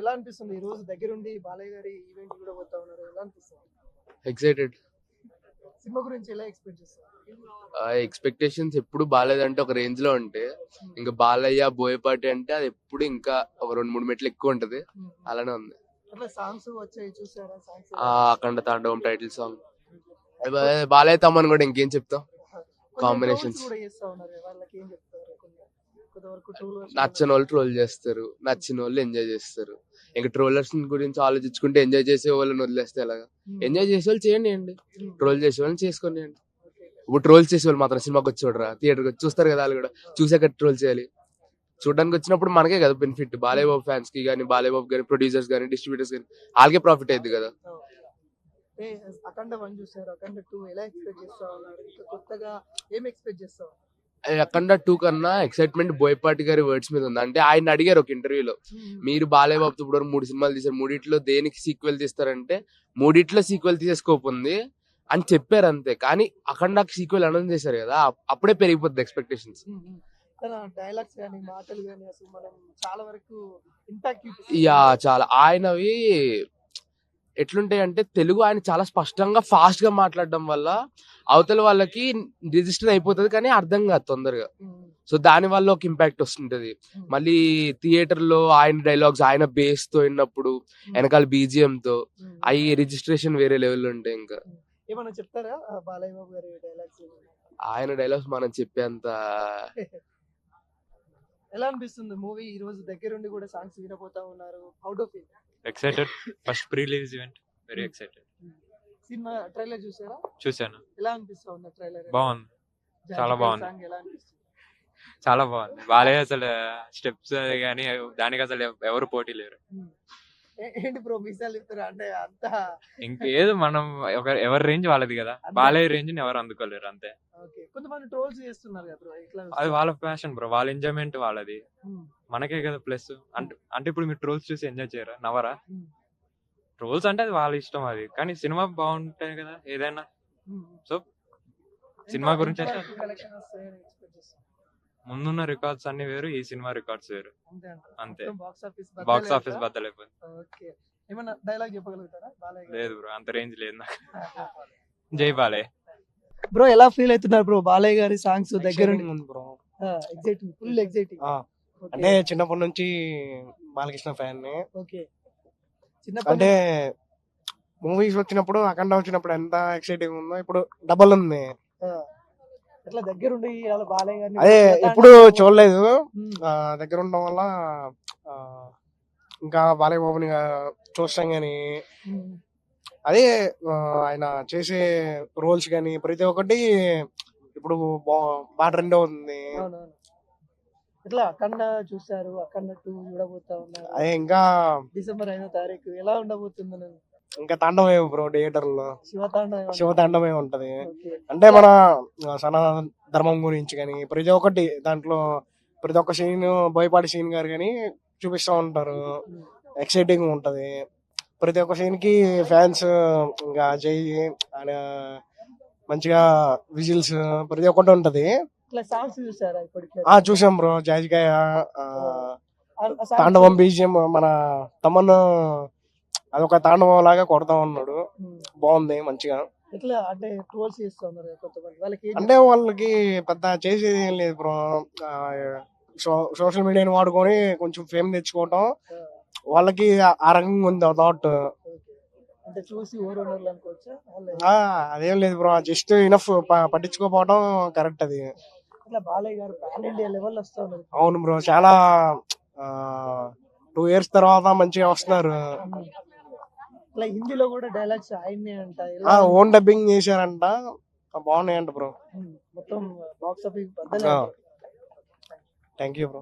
ఎలా అనిపిస్తుంది ఈ రోజు దగ్గరుండి బాలయ్య గారి ఈవెంట్ కూడా పోతా ఉన్నారు? ఎలా అనిపిస్తుంది? ఎక్సైటెడ్ సినిమా గురించి ఎలా ఎక్స్పెక్ట్ చేస్తారు? ఎక్స్పెక్టేషన్స్ ఎప్పుడు బాగాలేదంటే ఒక రేంజ్లో ఉంటే ఇంకా బాలయ్య బోయపాటి అంటే అది ఎప్పుడు ఇంకా ఒక రెండు మూడు మెట్లు ఎక్కువ ఉంటది. అలానే ఉంది. అట్లా సాంగ్స్ వచ్చాయి చూసారా? సాంగ్స్ ఆ అఖండ తాండవం టైటిల్ సాంగ్ బాలయ్య తమ్మని కూడా ఇంకేం చెప్తాం? Version నచ్చని వాళ్ళు ట్రోల్ చేస్తారు. నచ్చిన వాళ్ళు ఎంజాయ్ చేస్తారు. ఇంకా ట్రోలర్స్ గురించి ఆలోచించుకుంటే ఎంజాయ్ చేసే వాళ్ళని వదిలేస్తే ఎలాగా. ఎంజాయ్ చేసే వాళ్ళు చేయండి అండి. ట్రోల్ చేసే వాళ్ళని చేసుకోండి Okay. ఇప్పుడు ట్రోల్ చేసే వాళ్ళు మాత్రం సినిమాకి వచ్చి చూడరా థియేటర్కి వచ్చి చూస్తారు కదా వాళ్ళు కూడా. చూసాక ట్రోల్ చేయాలి. చూడడానికి వచ్చినప్పుడు మనకే కదా బెనిఫిట్ బాలయ్య బాబు ఫ్యాన్స్కి కానీ బాలయ్య బాబు కానీ ప్రొడ్యూసర్స్ కానీ డిస్ట్రిబ్యూటర్స్ కానీ వాళ్ళకే ప్రాఫిట్ అయింది కదా. ఏ, అఖండ వన్ చూసారు అఖండ టూ ఎలా ఎక్స్పెక్ట్ చేస్తా ఉన్నారు ఇంకా కొత్తగా ఏం ఎక్స్పెక్ట్ చేస్తా ఉన్నారు? అఖండ టూ కన్నా ఎక్సైట్మెంట్ బోయపాటి గారి వర్డ్స్ మీద ఉంది. అంటే ఆయన అడిగారు ఒక ఇంటర్వ్యూలో మీరు బాలయ్య బాబుతో ఇప్పుడు మూడు సినిమాలు తీశారు మూడిట్లో దేనికి సీక్వెల్ తీస్తారంటే మూడిట్లో సీక్వెల్ తీసే స్కోప్ ఉంది అని చెప్పారు అంతే. కానీ అఖండకి సీక్వెల్ అనౌన్స్ చేశారు కదా అప్- అప్పుడే పెరిగిపోద్ది ఎక్స్పెక్టేషన్స్. తన డైలాగ్స్ కానీ మాటలు కానీ అసలు మనం చాలా వరకు ఇంపాక్ట్ యా చాలా. ఆయనవి ఎట్లుంటాయి అంటే తెలుగు ఆయన చాలా స్పష్టంగా ఫాస్ట్గా మాట్లాడడం వల్ల అవతల వాళ్ళకి రిజిస్టర్ అయిపోతుంది కానీ అర్థం కాదు తొందరగా. సో దాని వల్ల ఒక ఇంపాక్ట్ వస్తుంటది. మళ్ళీ థియేటర్లో ఆయన డైలాగ్స్ ఆయన బేస్తో విన్నప్పుడు వెనకాల బీజిఎం తో అవి రిజిస్ట్రేషన్ వేరే లెవెల్ ఉంటాయి ఇంకా. ఏమన్నా చెప్తారా? బాలయ్య బాబు గారి డైలాగ్స్ ఆయన డైలాగ్స్ మనం చెప్పేంత ఎలా అనిపిస్తుంది మూవీ? ఈ రోజు దగ్గరుండి కూడా సాంగ్స్ వినపోతా ఉన్నారు. Out of excited first pre release event very excited cinema trailer చూసారా? చూశాను. ఎలా అనిపిస్తా ఉంది ట్రైలర్? బాగుంది. చాలా బాగుంది. సాంగ్ ఎలా అనిపిస్తుంది? చాలా బాగుంది. బాలయ్య అసలు స్టెప్స్ కానీ దానికి అసలు ఎవ- ఎవరు పోటీ లేరు. ఏ- ఏంటి బ్రో మిసాలు చెప్తారా అంటే అంత ఇంకేదో మనం ఒక ఎవరి రేంజ్ వాళ్ళది కదా. బాలయ్య రేంజ్ని ఎవరు అందుకోలేరు అంతే. కొంతమంది ట్రోల్స్ చేస్తున్నారు కదా బ్రో ఇట్లా అది వాళ్ళ ప్యాషన్ బ్రో వాళ్ళ ఎంజాయ్మెంట్ వాళ్ళది. ఉమ్, మనకే కదా ప్లస్ అంటే అంటే ఇప్పుడు మీరు ట్రోల్స్ చూసి ఎంజాయ్ చేయరా? నవరా ఉమ్, ట్రోల్స్ అంటే అది వాళ్ళ ఇష్టం అది. కానీ సినిమా బాగుంటాయి కదా ఏదైనా. ఉమ్. సో సినిమా గురించి? ముందున్న రికార్డ్స్ అన్ని వేరు ఈ సినిమా రికార్డ్స్ వేరు. అంతే బాక్స్ ఆఫీస్ బాక్స్ ఆఫీస్ బద్దలైపోయింది? ఓకే. ఏమన్నా డైలాగ్ చెప్పగలుగుతారా? లేదు బ్రో అంత రేంజ్ లేదు నాకు. జై బాలయ్య. బ్రో ఎలా ఫీల్ అవుతున్నారు బ్రో బాలయ్య గారి సాంగ్స్ దగ్గర బ్రో ఎగ్జైటింగ్ ఫుల్ ఎగ్జైటింగ్ అంటే చిన్నప్పటి నుంచి బాలకృష్ణ ఫ్యాన్ని ఓకే చిన్న అంటే మూవీస్ వచ్చినప్పుడు అఖండ వచ్చినప్పుడు ఎంత ఎక్సైటింగ్ ఉందో ఇప్పుడు డబల్ ఉంది. అదే అంటే- చూడలేదు. ఆ, దగ్గర ఉండడం వల్ల ఇంకా బాలయ్య బాబుని చూస్తాం గాని ఉమ్, అదే ఆయన చేసే రోల్స్ కానీ ప్రతి ఒక్కటి ఇప్పుడు బా- బాగా ట్రెండ్ అవుతుంది. ఎట్లా అఖండ చూసారు అఖండ టూ చూడబోతా ఉన్నారు. అదే ఇంకా డిసెంబర్ ఐదో తారీఖు ఎలా ఉండబోతుంది ఇంకా తాండవే బ్రో థియేటర్లో శివతాండ శివతాండవే ఉంటది. అంటే మన సనాతన ధర్మం గురించి కానీ ప్రతి ఒక్కటి దాంట్లో ప్రతి ఒక్క సీన్ బోయపాటి సీన్ గారు కానీ చూపిస్తూ ఉంటారు. ఎక్సైటింగ్ ఉంటది. ప్రతి ఒక్క సీన్కి ఫ్యాన్స్ ఇంకా జై ఆయన మంచిగా విజిల్స్ ప్రతి ఒక్కటి ఉంటది. ఆ చూసాం బ్రో జాజికాయ తాండవం బీజియం మన తమన్ అదొక తాండవం లాగా కొడతా ఉన్నాడు. బాగుంది మంచిగా. అంటే అంటే వాళ్ళకి పెద్ద చేసేది ఏం లేదు బ్రో సోషల్ మీడియాని వాడుకొని కొంచెం ఫేమ్ తెచ్చుకోవటం? వాళ్ళకి ఆ- ఆ రకంగా ఉంది థాట్ ఓకే. అంటే చూసి అదేం లేదు బ్రో జస్ట్ ఇనఫ్ పట్టించుకోపోవడం కరెక్ట్ అది. ఇట్లా బాలయ్య గారు పాన్ ఇండియా లెవెల్ వస్తా ఉన్నారు. అవును బ్రో చాలా టూ ఇయర్స్ తర్వాత మంచిగా వస్తున్నారు. హిందీలో కూడా డైలాగ్స్ ఆయన్నే అంట ఎలా? ఓన్ డబ్బింగ్ చేశారంట. బాగున్నాయంట బ్రో. మొత్తం box office thank you bro